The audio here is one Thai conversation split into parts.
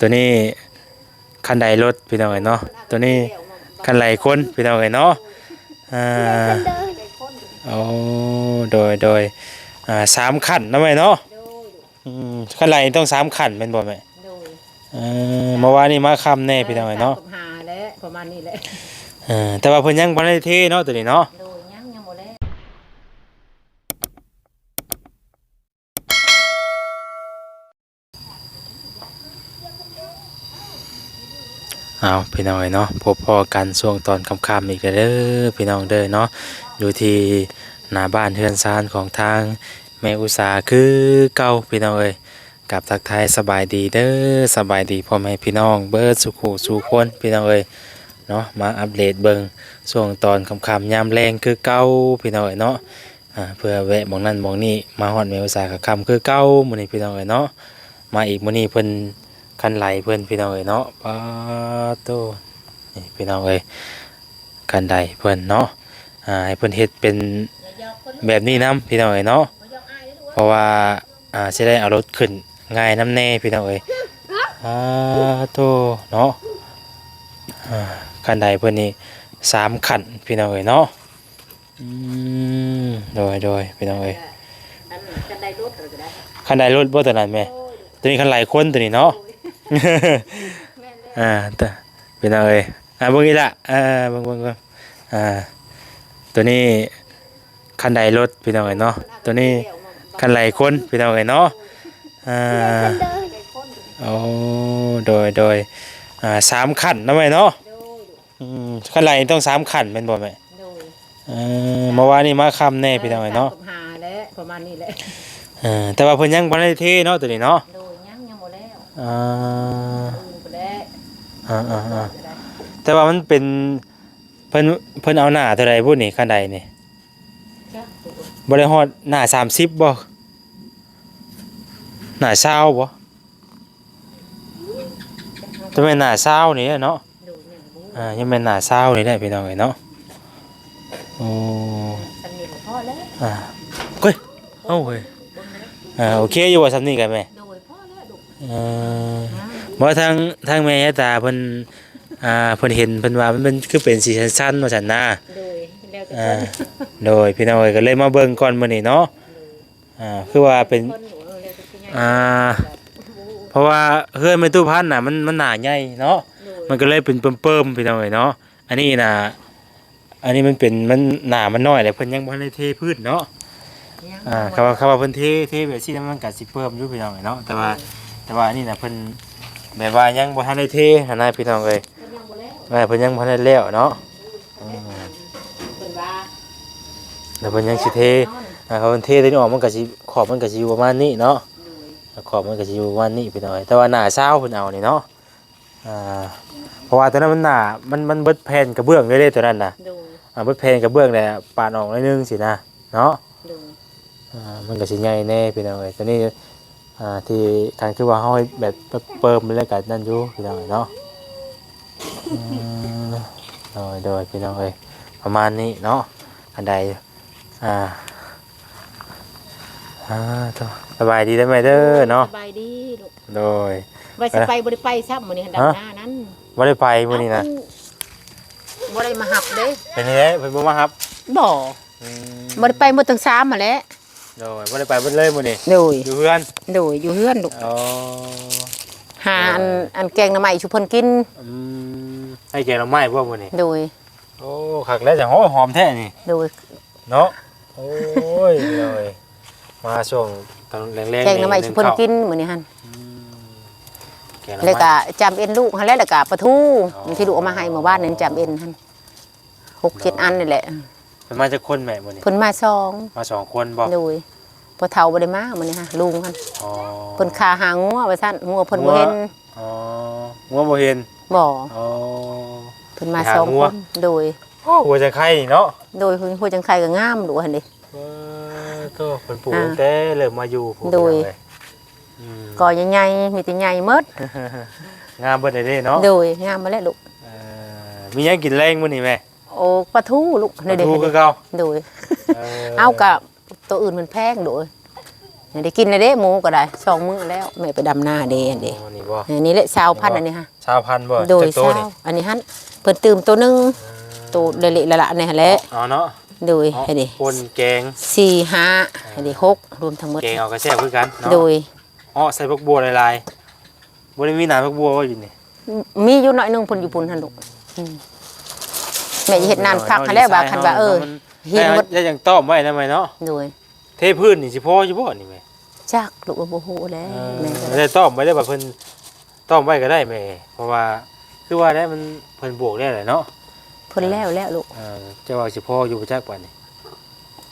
ตัวนี้คันใดรถพี่น้องเอ้ยเนาะตัวนี้คันไหลคนพี่น้องเอ้ยเนาะอ่าโอ้โดยโดยอ่าสามขันนะแม่เนาะอืมคันไหลต้องสามขันเป็นบ่แม่โดยเออเมื่อวานนี้มาค่ำแน่พี่น้องเอ้ยเนาะกับหาและประมาณนี้แหละเออแต่ว่าเพิ่นยังบ่ได้เทเนาะตัวนี้เนาะโดยยังยังบ่แล้ว เอาพี่น้องเอ้ยเนาะพบพอกันช่วงตอนค่ำๆอีกแล้วเด้อพี่น้องเด้อเนาะอยู่ที่หน้าบ้านเฮือนซานของทางแม่อุตสาคือเก่าพี่น้องเอ้ยกับทักทายสบายดีเด้อสบายดีพ่อแม่พี่น้องเบิร์ดสุขุสุขคนพี่น้องเอ้ยเนาะมาอัปเดตเบิงช่วงตอนค่ำๆยามแรงคือเก่าพี่น้องเอ้ยเนาะเพื่อแวะมองนั่นมองนี่มาฮอดแม่อุตสากับคำคือเก่ามื้อนี้พี่น้องเอ้ยเนาะมาอีกมื้อนี้เพิ่น คันไหลเพื่อนพี่น้องเอ้ยเนาะปาโตนี่พี่น้องเอ้ยคันใดเพื่อนเนาะอ่าให้เพื่อนเฮ็ดเป็นแบบนี้นํพี่น้องเอ้ยเนาะเพราะว่าอ่าสิได้เอารถขึ้นง่ายน้ำแน่พี่น้องเอ้ยปาโตเนาะอ่าคันใดเพื่อนนี่สามขันพี่น้องเอ้ยเนาะอืมโดยโดยพี่น้องเอ้ยอันจะได้รถหรือก็ได้คันใดรถบ่ตัวนั้นแม่ตัวนี้คันไหลคนตัวนี้เนาะ อ่าแต่เป็นเอาเลยอ่าเบิ่งอีกละอ่าเบิ่งเบิ่งเบิ่งอ่า ตัวนี้คันใดรถพี่น้องเอ้ยเนาะตัวนี้คันไหลคนพี่น้องเอ้ยเนาะอ่าโอ้โดยโดยอ่าสามขันนะแม่เนาะโดยอืมคันไหลต้องสามขันเป็นบ่แม่โดยเออเมื่อวานนี้มาค่ำแน่พี่น้องเอ้ยเนาะกับหาและประมาณนี้แหละเออแต่ว่าเพิ่นยังบ่ได้เทเนาะตัวนี้เนาะ อ่าอื่นก็ได้อ่าอ่าอ่าก็ได้แต่ว่ามันเป็นเพิ่นเพิ่นเอาหน้าเท่าใดพูดนี่คันใดนี่จ้ะบ่ได้ฮอดหน้า30บ่หน้า20บ่จะเป็นหน้า20นี่แหละเนาะโดยยังบ่อ่ายังเป็นหน้า20นี่แหละพี่น้องเอ้ยเนาะโอ้อันนี้ก็พอแล้วอ่าเฮ้ยเอ้าเว้ยอ่าโอเคอยู่ว่าซำนี้กันแม่ โดยพอแล้วลูก เอ่อนะบ่ทางทางแม่ยายตาเพิ่นอ่าเพิ่นเห็นเพิ่นว่ามันเป็นคือเป็นสีสั้นๆว่าซั่นนะโดยแล้วแต่อ่าคนโดยพี่น้องเอ้ยก็เลยมาเบิ่งก่อนมื้อนี้เนาะอ่าคือว่าเป็น คนหนูเออแล้วแต่ผู้ใหญ่อ่า เพราะว่าเฮือนแม่ตู้พันน่ะมันมันหนาใหญ่เนาะ โดยมันก็เลยเป็นเปิ่มๆพี่น้องเอ้ยเนาะ อันนี้น่ะอันนี้มันเป็นมันหนามันน้อยแหละเพิ่นยังบ่ทันได้เทพื้นเนาะยังอ่าเขาว่าเขาว่าเพิ่นเทเทแบบซี่มันก็สิเพิ่มอยู่พี่น้องเอ้ยเนาะ แต่ว่า แต่ว่าอันนี้น่ะเพิ่นแบบว่ายังบ่ทันได้เทหันน่ะพี่น้องเอ้ยยังบ่แล้วว่าเพิ่นยังบ่ทันได้แล้วเนาะอืมเพิ่นว่าแล้วเพิ่นยังสิเทอ่าเขาเพิ่นเทตัวนี้ออกมันก็สิขอบมันก็สิอยู่ประมาณนี้เนาะโดยขอบมันก็จะอยู่วันนี้พี่น้อยแต่ว่าหน้าเช้าเพิ่นเอานี่เนาะอ่าเพราะว่าตอนนั้นมันหน้ามันมันเบิดแผ่นกระเบื้องเลยเด้ตัวนั้นน่ะโดยอ่าเบิดแผ่นกระเบื้องแต่ปาดออกหนิดนึงสินะเนาะโดยอ่ามันก็สิใหญ่แน่พี่น้อยตัวนี้ อ่าที่ทางคือว่าเฮาให้แบบเปิ่มๆแล้วก็นั่นอยู่พี่น้อยเนาะอืมโดยโดยพี่น้อยประมาณนี้เนาะอันใดอ่าอ่าต่อสบายดีได้ไหมเด้อเนาะสบายดีลูกโดยว่าสิไปบ่ได้ไปซ้ำมื้อนี้ดับฮะหน้านั้นบ่ได้ไปมื้อนี้นะเอ้าบ่ได้มาหับเด้เป็นยังไงเพิ่นบ่มาครับบ่อืมบ่ได้ไปหมดทั้งสามมาแหล้ว โดยบ่ได้ไปเบิดเลยมื้อนี้โดยอยู่เพื่อนโดยอยู่เฮือนลูกอ๋อหาอันอันแกงหน่อไม้ชุเพิ่นกินอืมให้แกงหน่อไม้บ่มื้อนี้โดยโอ้คักแล้วจังโอ้หอมแท้นี่โดยเนาะโอ้ยเลยมาช่วงตอนแรงๆแกงหน่อไม้ชุเพิ่นกินมื้อนี้หั่นอืมแกงหน่อแล้วไม้ก็จำเอ็นลูกหั่นแหล้วแล้วก็ปลาทูอ๋อที่ลูกเอามาให้เมื่อวานนั้นจำเอ็นหั่นหกเจ็ดอันนี่แหละเพิ่นมาจากคนแม่มื้อนี้เพิ่นมาซองมาสองคนบ่โดย พอเฒ่าบ่ได้มามื้อนี้ฮะลุงหั่นอ๋อเพิ่นคาหางัวว่าซั่นงัวเพิ่นบ่เห็นอ๋องัวบ่เห็นบ่อ๋อเพิ่นมาไปหาสองงัควนโดยโอ้หัวจังไข่นี่เนาะโดยหัวจังไคก็งามดูหั่นดิเออก็เป็นปลูกอ่าตั้งแต่เริ่มมาอยู่ผมโดยเลยอืมก็ใหญ่ๆมีแต่ใหญ่หมดงามเบิดเลยเด้เนาะโดยงามมาแล้วลูกเอ่อมีหยังกินแรงมื้อนี้แม่โอ้ปลาทูลูกปลาเด้ทูๆคือเก่าโดยเอากับ ตัวอื่นมันแพงโดยเนี่ยได้กินเลยเด้หมูก็ได้สองมื้อแล้วแม่ไปดำหน้าเด้อันเด้โอ้นี่บ่อันนี้แหละชาวพันธุ์อันนี้ฮะชาวพันธุ์บ่โดยจักโตชานี่วอันนี้ฮันเพิ่นตื่มตัวหนึงตัวเละๆละละเนี่ยแหละอ๋อเนาะโดยอ๋อให้เด้ปนแกงสี่ห้าให้เด้หกรวมทั้งหมดแกงเอากระแซ่บคือกันเนาะโดยอ๋อใส่ผักบัวลายๆบ่ได้มีหน้าผักบัวว่าอยู่นี่มีอยู่หน่อยหนึงเพิ่นอยู่ปุ่นหั่นลูกอืมแม่จะเฮ็ดนานพักให้แล้วว่าคันว่าเออหิเห็นนหหมมดดยังต้อมไว้ได้ไหมเนาะโดย เทพื้นนี่สิพออยู่บ่นี่แม่จักลูกว่าบ่ฮู้แล้วแม่ก็ไม่ได้ต้อมไว้ได้แบบเพิ่นต้อมไว้ก็ได้แม่ เพราะว่าคือว่าได้มันเพิ่นบวกได้แหละเนาะเพิ่นแล้วแล้วลูกเออจะว่าสิพออยู่บ่จักปานนี้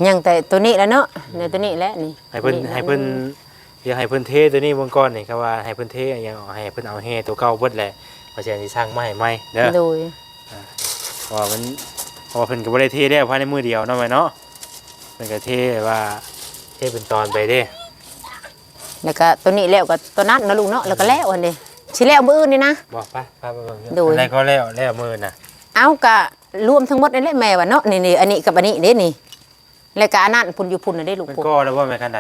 ยังแต่ตัวนี้แล้วเนาะในตัวนี้แหละนี่ให้เพิ่นตัวให้เพิ่นเดี๋ยวให้เพิ่นเทตัวนี้เบิ่งก่อนนี่ครับว่าให้เพิ่นเทอหยังให้เพิ่นเอาแฮตัวเก่าเบิดแหละว่าสิสิสร้างใหม่ใหม่เด้อโดยเพราะว่ามันเพราะว่าเพิ่นก็บ่ได้เทได้ภายในมือเดียวเนาะแม่เนาะเพิ่นก็เทว่า เทเป็นตอนไปเด้แล้วก็ตัวนี้แล้วก็ตัวนั้นเนาะลูกเนาะแล้วก็แล้วอันนี้สิแล้วมื้ออื่นนี่นะ บอกไปไปไปเบิ่งโดยอันใดก็แล้วแล้วมือน่ะเอากะรวมทั้งหมดนี่แหละแม่ว่าเนาะนี่ๆอันนี้กับอันนี้เด้นี่ แล้วก็อันนั้นพุ่นอยู่พุ่นน่ะได้ลูกมันพุ่น ก็แล้วว่าแม่คันใด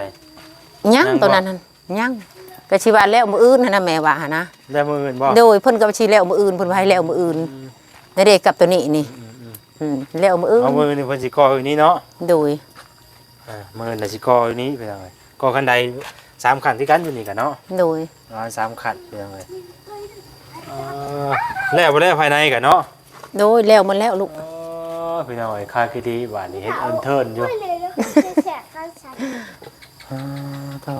ยังยังบ่ ตัวนั้นหั่นยังก็สิว่าแล้วมื้ออื่นหั่นนะแม่ว่าหั่นนะได้มืออื่นบ่โดยเพิ่นก็สิแล้วมื้ออื่นเพิ่นว่าให้แล้วมื้ออื่นนั่นเด้กับตัวนี้นี่อืมแล้วมื้ออื่นเอามือนี่เพิ่นสิก่ออยู่นี่เนาะโดย อ่ามือน่ะสิก่ออยู่นี่ไปเลยก่อคันใดสามขันที่กันอยู่นี่กันเนาะโดยประมาณสามขันไปเลยเออแล้วบ่ได้ภายในกันเนาะโดยแล้วหมันแล้วลูกเออพี่น้อยค่าคือดีบาดนี้เฮ็ดเอิ้นเทิร์นอยู่ไม่เลยแล้วแฉะข้างฉันอ่าต่อ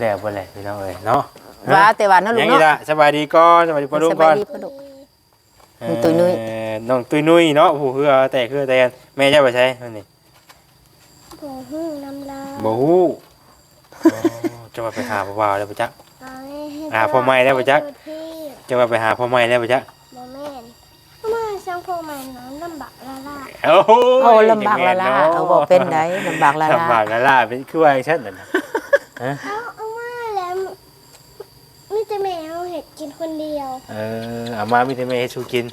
แล้วบ่แล้วพี่น้อยเนาะว่าแต่ว่าเนาะลูยักงอีเนาะล่ะสบายดีก่อนสบายดีพ่อลุงสก่บาอยน ดีพ่อลูก น้องตุ้ยนุ้ย เอ่อน้องตุ้ยนุ้ยเนาะผู้คือเอาแต่คือแต่แม่จะไปใช้นั่นนี่ โอ้โหน้ำลายบ่ฮู้อ๋อจะมาไปหาพ่อบ่าวแล้วปะจ๊ะเอาให้ให้อ่าพอไหม้แล้วปะจ๊ะพี่จะมาไปหาพ่อใหม่แล้วปะจ๊ะโมเมนมาช่างพวกมันน้ำลำบากละล่ะโอ้โหโอ้ลำบากละล่ะเอาบอกเป็นไดลำบากละล่ะลำบากละล่ะเป็นคือว่าอย่างเช่นนั้นน่ะเอาเอามาแล้วมิจะแม่เอาเห็ดกินคนเดียวเออเอามามีแต่แม่ให้ชูกิน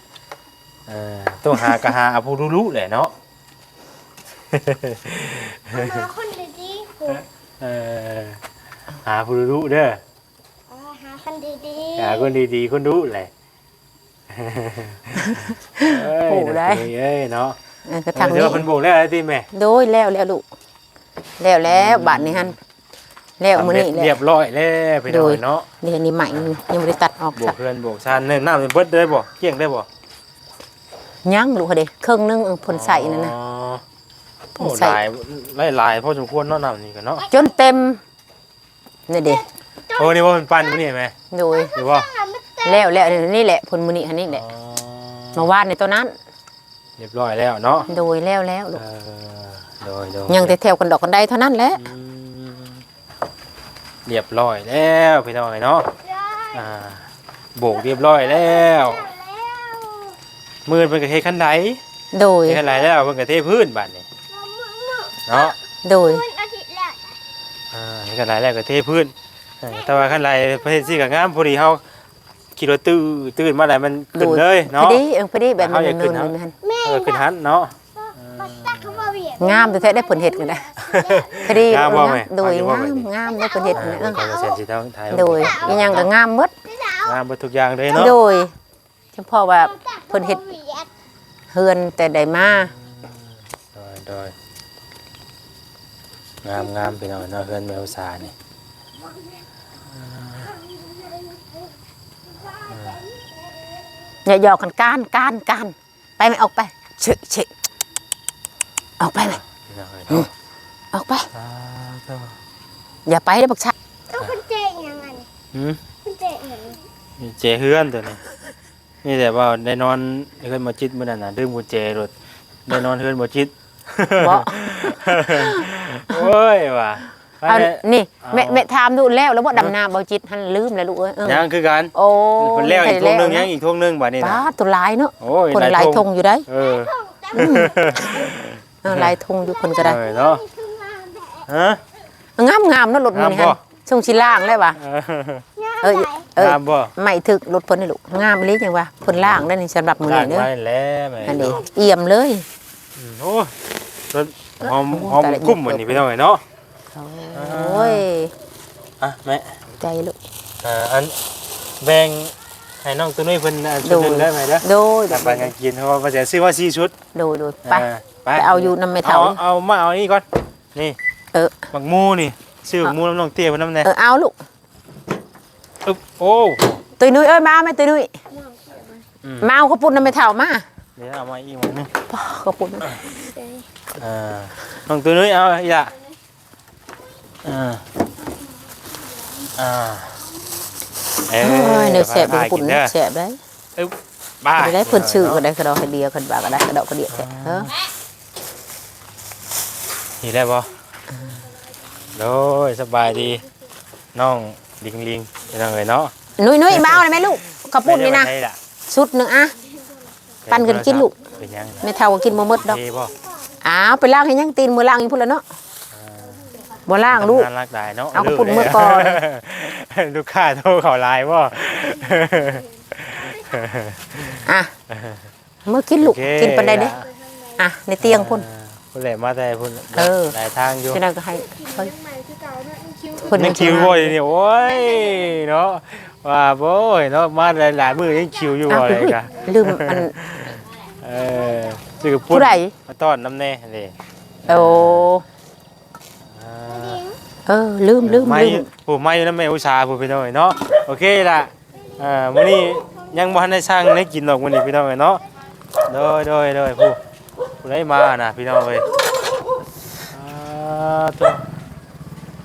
เออต้องหากะหาเอาผู้รู้ๆแหละเนาะ เอามาคนดีดีๆคุณเออหาผู้รู้ๆเด้อเอาหาคนดีดีหาคนดีๆคนรู้แหละเอ้ยโอ้ได้น่ะเอ้ยเนาะเออก็ทางเดี๋ยนี้วเพิ่นบอกแล้วอะไรติแม่โดยแล้วแล้วลูกแล้วแล้วบาดนี้หั่นแล้วมื้อนี้สำเร็จแล้เรียวบร้อยแล้วพี่น้อยเนาะนี่อันนี้ใหม่ยังบ่ได้ตัดออกบวสักกเพื่อนบวกชานเนี่ยน้ำเป็นเบิดได้บ่เกี่ยงได้บ่ยังลูกเขาเด้ครึ่งหนึงเออเพิ่นใส่นั่นน่ะอ๋อเพิ่ โอ้นใส่หลายหลายหลายพอสมควรเนาะน้ำนี่กันเนาะจนเต็มนี่เด้โอ้นี่ว่ามันปั่นมื้อนี่ไหมโดยหรือว่าแล้วแล้วนี่แหละเพิ่นมื้อนี้หั่นนี่แหละอ๋อเมื่อวานในตัวนั้น เรียบร้อยแล้วเนาะโดยแล้วแล้วลูกเออโดยโดยยังแต่แถวกันดอกกันได้เท่านั้นแหละอืมเรียบร้อยแล้วพี่น้อยเนาะอ่าโบกเรียบร้อยแล้วมือเพิ่นก็เทคันไดโดย เทคันไดแล้วเพิ่นก็เทพื้นบัดนี้ เนาะโดยคุณอาทิตย์แรกอ่าเทคันไดแล้วก็เทพื้นเออแต่ว่าคันไดประเภทซี่ก็งามพอดีเฮาขี่รถตื้อตื่นมาแล้วมันขึ้นเลยพอเนาะดีเออพอดีแบบเขามันอยากขึ้เนินนครับๆมันเออขึ้นหันเนาะ ปักตักเขามาเวียดงามแต่แท้ได้ผลเห็ดกันได้พอดีงามบ่แม่โดยเอางาดีมบ่แม่งามได้ผลเห็ดเอกันอนะเดี๋ยวก็จะเซ็นสิต้องถ่ายโดยอีหยังก็งามหมดงามเบ่ทุกอย่างเลยเนาะโดยเฉพาะว่าผลเห็ดเฮือนแต่ใดมา โดยโดย งามงามพี่น้องเนาะเฮือนแมวสานี่อย่าหยอกกันก้านก้านก้านไปไหมออกไปเฉะเฉะออกไปไหมพี่น้องเอ้ยเนาะออกไปสาธุอย่าไปได้บักชะต้องคุณเจยังไงหืมคุณเจยังไงมีเจเฮือนตัวนี้นี่แต่ว่าได้นอนเฮือนบ่จิตมื้อนั้นน่ะดื่มกุญแจรถได้นอนเฮือนบ่จิตบ่ โอ้ยว่ะไปเอาแม่นี่เอาแม่แม่ถามดูแล้วแล้วบ่ดำนาบ่จิตหันลืมแล้วลูกเอ้ยเออยังคือกันโอ้เพิ่นแล้วอีกทงหนึงได้ยังอีกทงหนึงบัดนี้ป้าน่ะตัวลายเนาะโอ้ยคนหลายทงอยู่ได้เออเออหลายทงอยู่คนก็ได้เออเนาะคืองานแบบฮะงามงามๆเนาะรถมันนี่งามฮะบ่ช่วงชิล่างเลยว่ะเอองานเอ้ยไหนเอองามบ่ไม่ถึกรถเพิ่นนี่ลูกงามอีหลีจังว่าเพิ่นล่างได้นี่สำหรับมื้อลานี้กเด้อไว้แล้วแม่อันนี้เอี่ยมเลยอืมโอ้ยรถ หอมโอ้หอมตายแล้วกุ้มเหมือนนี่พี่น้องเอ้ยเนาะโอ้ยอะแม่ใจลูกอ่าอันแบ่งให้น้องตัวนี้เพิ่นอันชุดหนึงได้ไหมเด้อโดยกลับไปกันกินเพราะว่าจะซื้อว่าสี่ชุดโดยโดยไป อ่าไปไปเอาอยู่นำไม่เท่า เอาเอามาเอานี่ก่อนนี่เออหมักหมูนี่ซื้อหมักหมูน้ำน้องเตี้ยเพิ่นนำแน่เออเอาลูก อึ๊บโอ้ตุยนุ้ยเอ้ยมาไหมตุยนุ้ยมาเอาข้าวปุ้นนำไม่เท่ามา เดี๋ยวเอามาอีกหมักหนึงพ่อข้าวปุ้น อ่าน้องตัวนี้เอาอีละอ่าอ่าเอ้โอ้ยเนื้อแสบเป็นพาปุ่นกิเด้อแสบได้อึ๊บบ้าไปได้เพิ่นชื่อก็ได้กระดอกกระเดียคนบากก็ได้กระดอกกระเดียแท้เออนี่ได้บ่โดยสบายดีน้องลิงลิงเป็นยังไงเนาะนุ้ยนุ้ยมาเอาเลยไหมลูกข้าวปุ้นนี่นะไม่ได้ว่าใช่ล่ชุดหนึ่งอะ ปั่นกันกินลูกเป็นยังไม่เท่าก็กินบ่หมดดอกเทบ่ อ้าวไปล้างให้ยังตีนมือล้างอยู่พุ่นแล้วเนาะบ่ล้างลูกทำนรักได้เนาะเอากระปุกเมื่อก่อน ลูกค้าโทรเขาไลน์บ่อะเมื่อกินลูกโอเค กินปันไดเด้อะในเตียงพุ่น พุ่นแหละมาแต่พุ่นเออ หลายทางอยู่จะนั่นก็ให้เพิ่นใหม่คือเก่าเนี่ยคิ้วเพิ่น ยังคิวบ่อยนี่โอ้ยเนาะว่าโอ้ยเนาะมาหลายๆมื้อยังคิวอยู่อ้าวบ่อะไรอุ้ยกะลืมอันเออ ซื้อกระปุกผู้ใด มาต้อนน้ำแน่นี่โอ้อ่าเออลืมลืมไม่ลืมผู้ไม่นำแม่อุตสาห์ผู้พี่น้องเนาะโอเคล่ะอ่ามื้อนี้ยังบ่ทันได้สร้างได้กินดอกมื้อนี้พี่น้องเนาะโดยโดยโดยผู้ผู้ใดมาน่ะพี่น้องเอ้ยอ่าตัว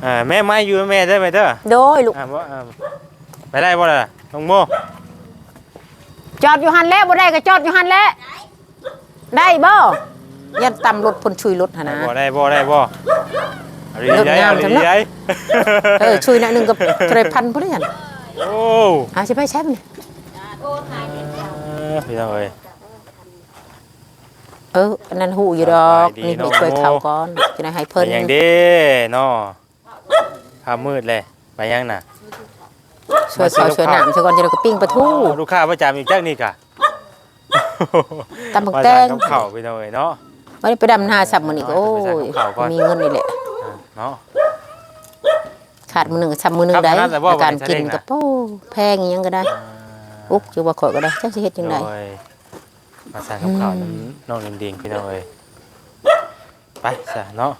อ่าแม่ไม้อยู่แม่ได้ไหมเด้อโดยลูกอ่าบ่อ่าไปได้บ่ล่ะน้องโมจอดอยู่หันแล้วบ่ได้ก็จอดอยู่หันแล้ว ได้บ่ยันตำรถพ่นชุยรถหั่นนะ บ่ได้บ่ได้บ่เอาดีเลิกได้งามเอาจัดีงเนาะได้เออชุยหน่อยหนึงก็เท่าไหรพันพุ่นแล้วหั่นโอ้เอาสิไปใช้มันอ่าพี่น้องเอ้ย เอออันนั้นหูอยู่ดอกสบายดีนี่น้องไม่ช่วยโมเท่าก่อนจะได้ให้ไปเพิ่นยังเด้เนาะข้ามมืดเลยไปยังน่ะช่วยเขาช่วยน้ำช่วยก่อนจะได้ก็ปิ้งปลาทูลูกค้าประจำอีกจักนี่กะ ตำบักมาแตสั่งกับข้าวพี่น้องเอ้ยเนาะไม่ได้ไปดำนาสับมันอีกโอ้ยไปสั่งกับข้าวก่อนมีเงินนี่แหละอ่าเนาะขาดมือหนึ่งสับมือหนึ่งครับได้ขนาดแต่ว่าในการวันนี้กินใช้ได้ไงกับโอ้แพงอิหยังก็ได้อุ๊บอยู่บ่ข่อยก็ได้จักสิเฮ็ดจังไดโดยมาสั่งกับข้าวน้ำน้องดิงๆพี่น้องเอ้ยไปซะเนาะ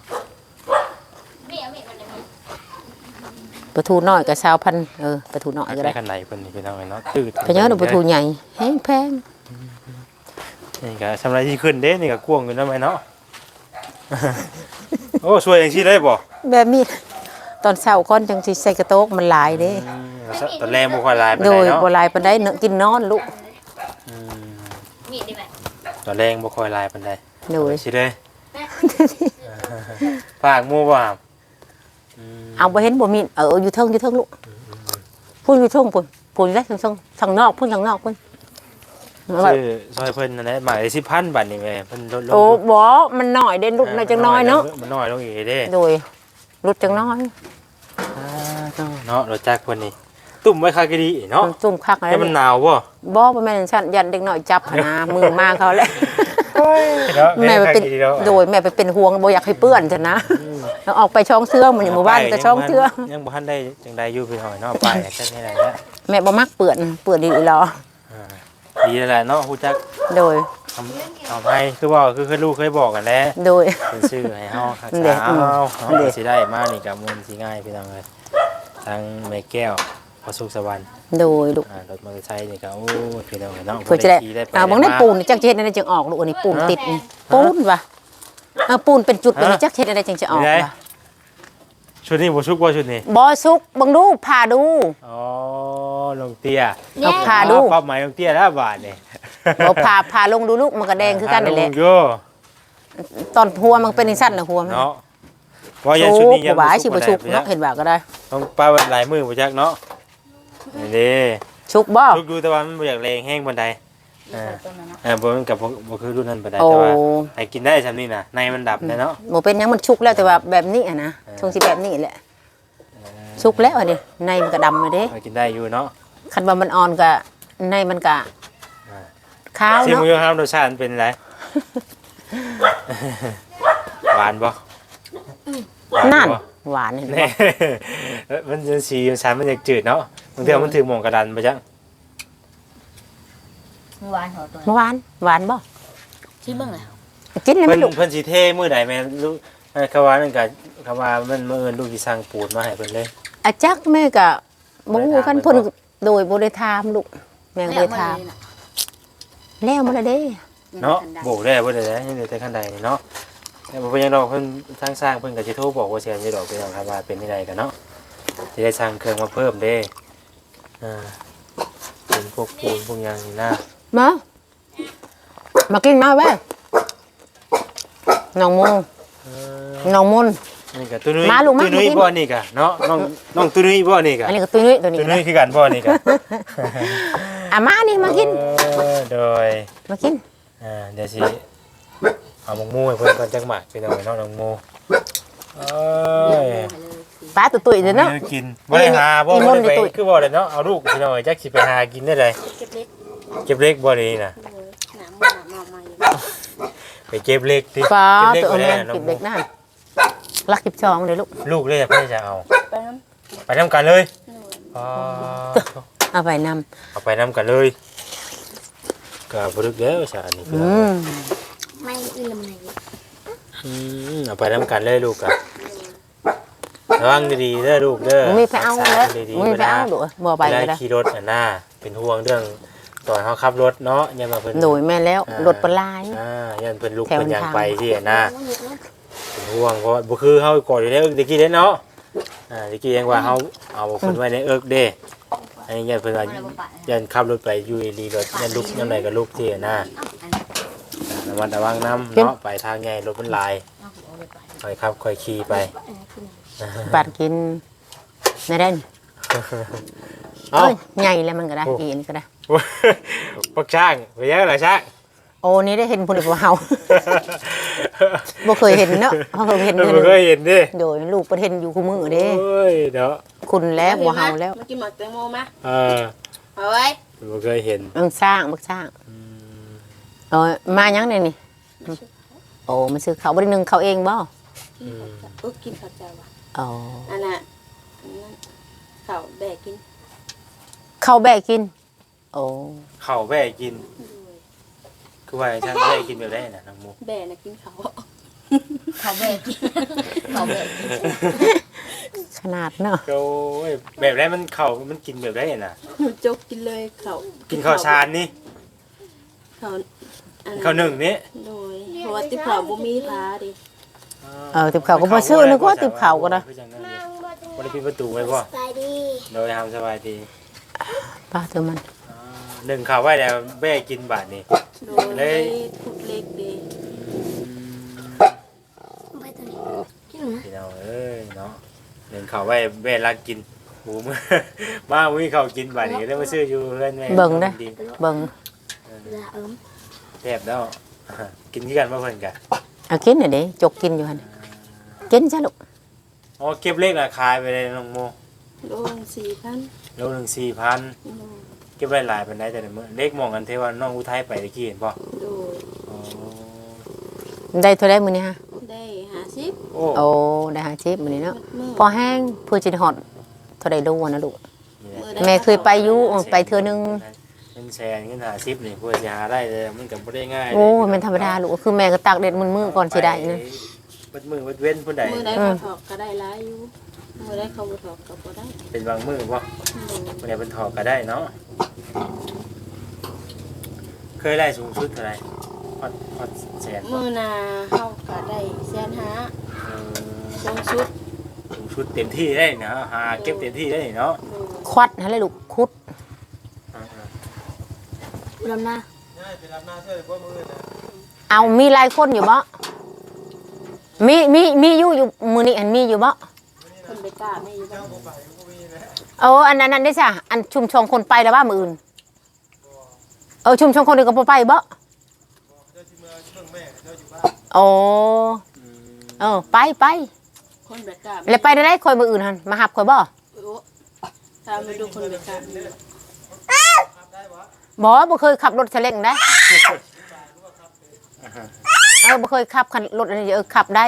ปลาทูน้อยก็20,000เออปลาทูน้อยก็ได้ได้กันไหนเพิ่นนี่พี่น้องเอ้ยเนาะตืดเพราะงั้นปลาทูใหญ่แพงแพง นี่ก็สำไรที่ขึ้นเด้นี่ก็กวางอยู่นำไหมเนาะ โอ้สวยจังซี่ได้บ่แบบนี้ตอนเช้าก่อนจังสิใส่กระโตกมันหลายเด้อืมตอนแรกบ่ค่อยหลายปานโดใดยเนาะบ่หลายปานใดเนอะกินนอนลูกอืมตอนแรกบ่ค่อยหลายปานใดโดยสิเลยฝากหมู่บ่ครับอืมเอาบ่เห็นบ่มีเอออยู่เทิงอยู่เทิงลูกพุ่นอยู่เทิงพุ่นพุ่นได้ทางทางทางนอกพุ่นทางนอกพุ่น ชื่อซอยเพิ่นนั่นแหละหมายสิพันบาทนี่แม่เพิ่นลดลงโอ้บ่มันน้อยเด่นลูกน้อยจังน้อยเนาะมันน้อยลงอีกเด้โดยลดจังน้อยอ่าเนาะรถจักรเพิ่นนี่ตุ่มไว้คากะดีเนาะมันซุ่มคักอะไรให้มันหนาวบ่บ่บ่แม่นฉันยันเด็กน้อยจับหนนะมือมาเขาแหละเนาะแม่ไปเป็นคากะดีแล้วโดยแม่ไปเป็นห่วงบ่อยากให้เปื้อนฉันนะแล้วออกไปช่องเสื้อมันอยู่หมู่บ้านก็ช่องเสื้อยังบ่ทันได้จังไดอยู่พี่น้อยเนาะไปจักนี่แหละแม่บ่มักเปื้อนเปื้อนดีหรออ่า ดีแล้วแหละเนาะฮู้จักโดย ทำทำให้คือว่าคือคือลูกเคยบอกกันแล้วโดย เป็นชื่อให้เฮารักเด็ษากเอาอืมเฮาเด็ก สิได้มานี่กับมูลสิง่ายพี่น้องเอ้ยทางแม่แก้วพระสุขสวรรค์โดยลูกอ่ารถมอเตอร์ไซค์นี่ก็โอ้ยพี่น้องเอ้ยเนาะเพื่อจะได้ขี่ไปเอาบางได้มา ปูนนี่จักเฮ็ดได้จังออกลูกอันนี้ปูนติดนี่ปูนว่ะเอาปูนเป็นจุดแบบนี้จักเฮ็ดได้จังจะออกว่ะชุดนี้บ่ชุกบ่ชุดนี้บ่สุกเบังดูพาดู อ๋อ ลงเตี้ยเอาพาดูอ๋อความหมายลงเตี้ยแล้วบาทนี่บ่พาพาลงดูลูกมันก็แดงคือกันนั่นแหละลงอยู่ตอนหัวมันเป็นสั้นน่ะหัวมันเนาะว่าอย่าสุชุดกนี้ยับ่งหวายบ่สิชุกบ่สุกปานใดเนาะเห็นว่าก็ได้ต้องป้าไว้หลายมือบ่จักเนาะนี่เด้สุกบ่ชุกดูแต่ว่ามันบ่อยากแรงแห้งปานใดเออเออบ่มันกับบ่บ่คือรุ่นนั้นปานใดโอ้แต่ว่าให้กินได้ซำนี้น่ะในมันดับนะเนาะบ่เป็นหยังมันสุกแล้วแต่ว่าแบบนี้อะนะช่วงสิแบบนี้แหละ สุกแล้วอันนี้ในมันก็ดำมาเด้ให้กินได้อยู่เนาะคันว่ามันอ่อนก็ในมันก็อ่าขาวชิมเนาะมือครับรสชาติมันเป็นไรหวานบ่หวานั่นบ่หวานเห็นบ่แน่มันจะสีสันมันจะจืดเนาะบางเทีมันถือหมองกระดันไปจังเมื่อวานเหรอตัวเมื่อวานหวานบ่ชิมบ้างเลยกินเลยเพิ่มั้นยลูกเพิ่นสิเท่มื้อใดแม่ลูกเอ่อเขาว่านั่นก็เขาว่ามันมื้ออื่นลูกสิสั่งปูนมาให้เพิ่นเลย อาจักแม่ก็บ่ฮู้กันบ่ได้ถามเพิ่นโดยบ่ได้ถามลูกแม่ก็บ่ได้ถามแล้วมาแล้วเด้เนาะโบกได้บ่ได้แล้วยังเหลือแต่ขั้นใดนี่เนาะแต่บ่เป็นหยังดอกเพิ่นทางสร้างเพิ่นก็สิโทรบอกว่าเสียสิดอกเป็นหยังครับว่าเป็นที่ใดกันเนาะสิได้สั่งเครื่องมาเพิ่มเด้อ่าเป็นพวกปูนพวกหยังนี่นะมามากินมาเว้ยน้องโมเออน้องมนต์ นี่ก็ตุ้นุ้ยมาลูกมาตุ้นุ้ยมากิน บ่นี่ก็เนาะน้องน้องตุ้นุ้ยบ่นี่ก็อันนี้ก็ตุ้ยนุ้ยตัวนี้ตุ้ก็นุ้ได้ยคือกันบ่นี่ก็อะมานี่มากินเออโดยมากินอ่าเดี๋ยวสิเอาหมกหมูให้เพิ่นก่อนจังหมักเป็นเอาไว้เนาะน้องหมูเอ้ยปลาตุ้ยๆเด้อเนาะ ดี๋ยวกินบ่ได้หาบ่อีมบ่นต์ได้ไปอีตุ้ย คือบ่ได้เนาะเอาลูกพี่น้อยจักสิไปหากินได้เลยเก็บเล็กเก็บเล็กบ่ได้นี่น่ะ เลยหนามหนามมาใหม่ไปเก็บเล็กติปลาเก็บตัวเล็กแม่บ่ได้น้องเก็บหมู เด็กนั่น รักกิบชองเลยลูก ลูกเลยเพิ่นจะเอา ไปน้ไปนํกันเลยำอ๋อเอาไปนำเอาไปนํกันเลยก็บ่ลึกแล้วซะอันนี้พี่อืน้องมไม่อื่นเลยอืมเอาไปนํกันเลยลูกอะระวังดีๆเด้อลูกเด้อมึงมีไปเอารักษแล้วดีมึงๆมีไปเอาวลดูบ่ไปเวลาก็ได้ขี่รถอะน่าเป็นห่วงเรื่องตอนเขาขับรถเนาะยันมาเพิ่นโดยแม่แล้วอ่ารถปลาย อ่ายันเพิ่นลุกแถวเพิ่นยางทางไปที่อะน่าเป็น ห่วงเพราะว่าบ่คือเฮาก่อนอยู่แล้วตะกี้เด้เนาะอ่าตะกี้ยังว่าเฮาเอาเพิ่นไว้ในเอิกเด้อันนี้ยันเพิ่นว่ายันขับรถไปอยู่อีหลีรถยันลุกยามใดก็ลุกที่อะน่าระมัดระวังน้ำเนาะไปทางใหญ่รถมันหลายค่อยขับค่อยขี่ไปปาดกินไม่ได้นี่เอ้าเอ้ยใหญ่แล้วมันก็ได้โอ้อีนก็ได้ปักช่างไปยังล่ะช่าง โอ้นี่ได้เห็นพุ่นบ่เฮาบ่เคยเห็นเนาะเขาเคยเห็นเอเด้อเคยเห็นดิโดยลูกประเทศอยู่คู่มือเด้โอ้ยเนาะคุณแล้วบ่เฮาแล้วมากินหมักแตงโมไหมเออเอาไว้บ่เคยเห็นมันสร้างบักสร้างเออมายังเนี่ยนี่โอ้มันซื้อเขาวบ่ได้นึ่งเขาวเองบ่เออกินข้าวเจ้าว่ะอ๋ออันน่ะอันนั้นข้าวแบกกินเข้าวแบกกินโอ้ข้าวแบ่กิน คือว่าช่างแบ่กินแบบได้น่ะน้องหมูแบกน่ะกินข้าวข้าวแบกกินข้าวแบกกินขนาดเนาะโอ้ยแบบได้มันข้าวมันกินแบบได้น่ะจกกินเลยข้าวกินข้าวชานนี่ข้าวอันข้าวหนึ่งนี่โดยเพราะว่าติบข้าวบ่มีพาดิเออติบเขาวก็บ่ซื้อนึกว่าติบเขาวก็ได้มังบดบ่ได้ปิดประตูไว้บ่สบายดีโดยทำสบายดีป้าเธอมันอ่าหนึ่งข้าวไว้แล้วแบ่กินบาดนี้ โดยเลยทุกเล็กดิไปตัวนี้กินนะพี่น้องเอ้ยเนาะหนึ่งข้าวไว้แบ่รักกินหมูมื้อมาบ่มีข้าวกินบาดนี้เลยมาซื้ออยู่เพื่อนแม่เบิ่งเด้อ ดีเบิ่งลาเอิมแซ่บแล้วกินคือกันบ่เพิ่นกะเอากินน่ะเด้จกกินอยู่หั่นกินซะลูกอ๋อเก็บเลขราคายไปเลยน้องโมโลนสี่พันโลหนึ่งสี่พันเก็บได้หลายเป็นได้แต่ละมื้อเลขมองกันเทว่าน้องอุทัยไปตะกี้เห็นป่ะโดยอ๋อได้เท่าไดมื้อนี้ฮะได้หาสิบโอ้โอ้ได้หาชิปมื้อนี้เนาะมือพอแห้งเพื่อจิฮอดเท่าใดดูนะลูกนี่แหละแม่เคยไปอยู่เออไปเทื่อนึง เงินแสนเงินหาซิปนี่เพื่อจะหาได้เลยมันก็บ่ได้ง่ายโอ้ยมันธรรมดาลูกคือแม่ก็ตากแดดมันมือก่อนสิได้นะบัดมือบัดเว้นผู้ใดมือได้เขาถอกก็ได้หลายอยู่มือได้เขาบ่ถอกก็บ่ได้เป็นบางมือบ่โดยผู้ใดเป็นถอกก็ได้เนาะ เคยได้สูงสุดเท่าไหร่ฮอดฮอดแสนบ่มือนาเฮาก็ได้แสนหาเออสูงสุดสูงสุดเต็มที่ได้เนาะหาเก็บเต็มที่ได้เนาะโดย ควัดนั่นแหละลูกคุดอ่าลำหน้าเอามีหลายคนอยู่บ่มีมีมีอยู่อยู่มื้อนี้อันมีอยู่บ่คนไปกล้าไม่อยู่บ้าง เอออันนั้นอันได้จ้ะอันชุมชนคนไปแล้วว่ามื้ออื่นเออชุมชนคนอื่นก็บ่ไปบ่โอ้ๆอืมเออไปไปคนไปกล้าแล้วไปได้ได้คอยมื้ออื่นหั่นมาหับคอยบ่โอ้ตามไปดูคนไปกล้ามีบ่บ่เคยขับรถเฉลงได้เออบ่เคยขับคันรถอันนี้เออขับได้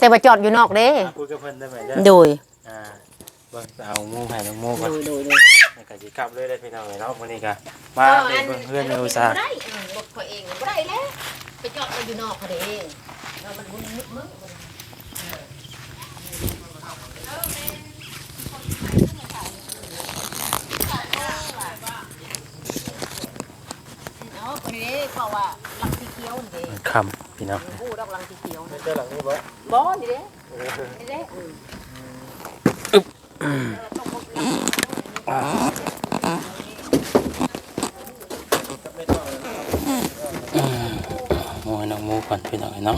แต่ว่าจอดอยู่นอกเด้คุยกับเพิ่นได้ไหมเด้อโดยอ่า เบิ่งเอาหมูให้น้องหมูก่อนโดยโดยโดยแล้วก็สิกลับเลยได้พี่น้องเอ้ยเนาะมื้อนี้ก็มาเบิ่งเพื่อนแม่อุตสาห์ได้รถเขาเองบ่ได้แล้วไปจอดอยู่นอกเขาเองแล้วมันมึนมึงเอาคนนี้เขาว่าลังสีเขียวนี่เด้คำพี่น้องผู้ดอกลังสีเขียวเจอหลังนี้บ่บ่นี่เด้นี่เด้ มหมูให้น้องหมูก่อนพี่น้องเอ้ยเนาะ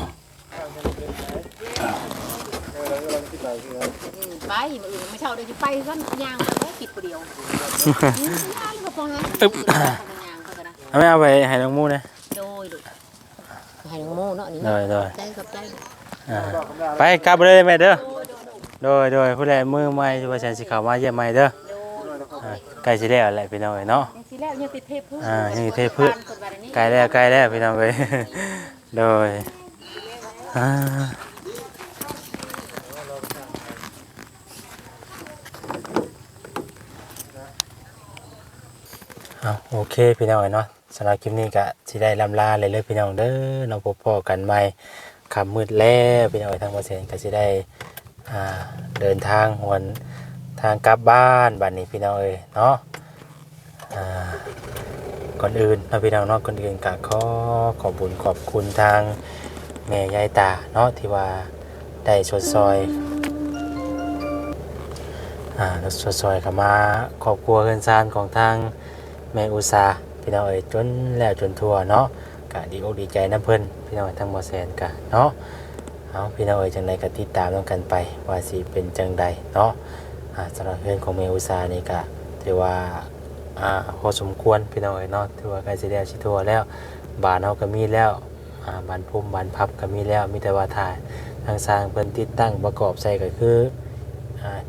อืมไปมื้ออื่นไม่เช่าได้สิไปกันย่างไปปิดผู้เดียวอืมย่างก็พอฮะอึ๊บย่างเขาก็ได้เอาไม่เอาไปให้น้องหมูนะโดยโดยให้น้องโม่เนาะนี่โดยโดยใจกับใจอ่าไปกลับเลยแม่เด้อ โดยโดยผู้ใดมือใหม่ว่าฉันสิเข้ามาเยี่ยมใหม่เด้ออ่าใกล้สิแล้วแหละพี่น้องเอ้ยเนาะ ยังสิแล้วยังติดเทพพืชอ่ายังติดเทพพืชใกล้แล้วใกล้แล้วพี่น้องเอ้ย โดยอ่าเอาโอเคพี่น้องเอ้ยเนาะสำหรับคลิปนี้ก็สิได้ลำลาเลยเลยพี่น้องเด้อเราพบพอกันใหม่ค่ำมืดแล้วพี่น้องเอ้ยทางบ่เซนก็สิได้ อ่าเดินทางหวนทางกลับบ้านบัดนี้พี่น้องเอ้ยเนาะอ่าก่อนอื่นพี่น้องเนาะก่อนอื่นก็ขอขอบคุญขอบคุณทางแม่ยายตาเนาะที่ว่าได้ชดซอยอ่าชดซอยเข้ามาครอบครัวเฮือนซานของทางแม่อุตสาพี่น้องเอ๋ยจนแล้วจนทั่วเนาะก็ดีอกดีใจน้ำเพิ่นพี่น้องทั้งบ่แสนกะเนาะ เอาพี่น้องเอ๋ยจังใดก็ติดตามนํกันไป ว่าสิเป็นจังใดเนาะอ่าสำหรับเฮือนของแม่อุตสานี่ก็ถือว่าพอสมควรพี่น้องเอ๋ยเนาะถือว่าใกล้สิแล้วสิทัวแล้วบานเฮาก็มีแล้วบานพุ่มบานพับก็มีแล้วมีแต่ว่าถ่ายทางสร้างเพิ่นติดตั้งประกอบใส่ก็คือ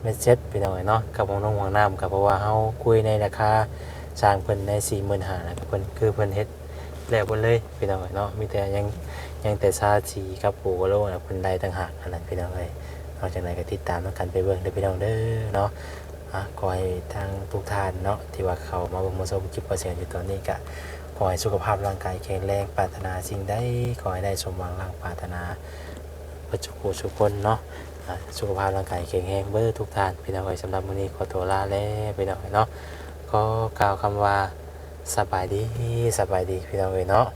เม็ดเซ็ตพี่น้องเอ๋ยเนาะกับของน้องของน้ำก็เพราะว่าเฮาคุยในราคาสร้างเพิ่นใน45,000นะเพิ่นคือเพิ่นเฮ็ดแล้วเพิ่นเลยพี่น้องเอ๋ยเนาะมีแต่ยัง ยังแต่ซาสีกับปูกะโลนะเพิ่นได้ต่างหากอันนั้นพี่น้องเอ๋ยนอกจากนั้นก็ติดตามแล้วกันไปเบิ่งเด้อพี่น้องเด้อเนาะอะขอให้ทางทุกท่านเนาะที่ว่าเขามาเบ่งมาชมคลิปประเสริฐอยู่ตอนนี้ก็ขอให้สุขภาพร่างกายแข็งแรงปรารถนาสิ่งใดขอให้ได้สมหวังร่างปรารถนาประจุกุทุกคนเนาะอะสุขภาพร่างกายแข็งแรงเบอร์ทุกท่านพี่น้องเอ๋ยสำหรับมื้อนี้ขอตัวลาแล้วพี่น้องเอ๋ยเนาะก็กล่าวคำว่าสบายดีสบายดีพี่น้องเอ๋ยเนาะ